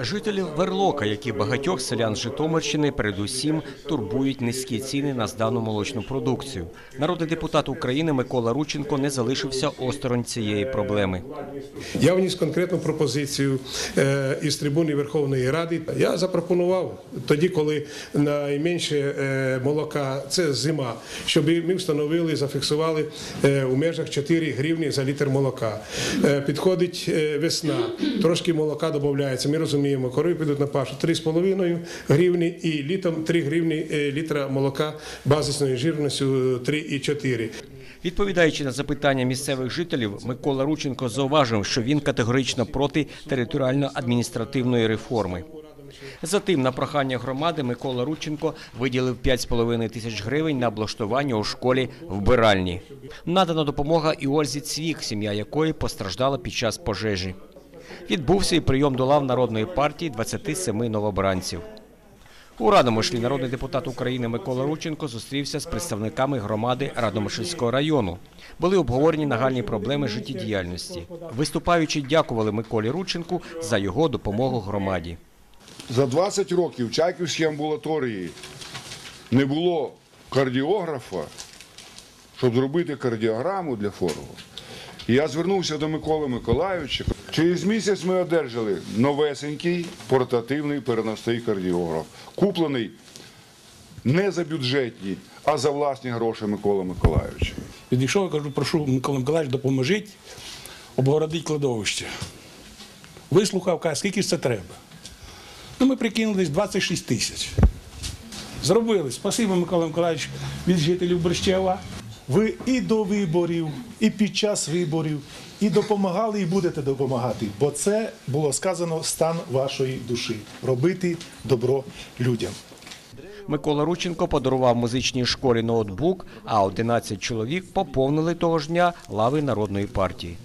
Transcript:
Жителів Верлока, як і багатьох селян Житомирщини, передусім турбують низькі ціни на здану молочну продукцію. Народний депутат України Микола Рученко не залишився осторонь цієї проблеми. Я вніс конкретну пропозицію е, із трибуни Верховної Ради. Я запропонував тоді, коли найменше е, молока це зима, щоб ми встановили, зафіксували е, у межах 4 гривні за літр молока. Підходить весна, трошки молока додається. Ми розуміємо, корови підуть на пашу 3,5 гривні і літом 3 гривні е, літра молока базисною жирністю 3,4. Відповідаючи на запитання місцевих жителів, Микола Рученко зауважив, що він категорично проти територіально-адміністративної реформи. Затим, на прохання громади, Микола Рученко виділив 5,5 тисяч гривень на облаштування у школі вбиральні. Надана допомога і Ользі Цвік, сім'я якої постраждала під час пожежі. Відбувся і прийом до лав народної партії 27 новобранців. У Радомишлі народний депутат України Микола Рученко зустрівся з представниками громади Радомишльського району. Були обговорені нагальні проблеми життєдіяльності. Виступаючи, дякували Миколі Рученку за його допомогу громаді. За 20 років в Чайківській амбулаторії не було кардіографа, щоб зробити кардіограму для. І я звернувся до Миколи Миколайовича. Через місяць ми одержали новесенький портативний переносний кардіограф, куплений не за бюджетні, а за власні гроші Миколи Миколайовича. Підійшов і кажу, прошу Микола Миколаївич, допоможіть обгородити кладовище. Вислухав, каже, скільки ж це треба. Ну, ми прикинули десь 26 тисяч. Зробили. Спасибо, Микола Миколаївич, від жителів Борщева. Ви і до виборів, і під час виборів, і допомагали, і будете допомагати. Бо це було сказано стан вашої душі робити добро людям. Микола Рученко подарував музичній школі ноутбук, а 11 чоловік поповнили того ж дня лави народної партії.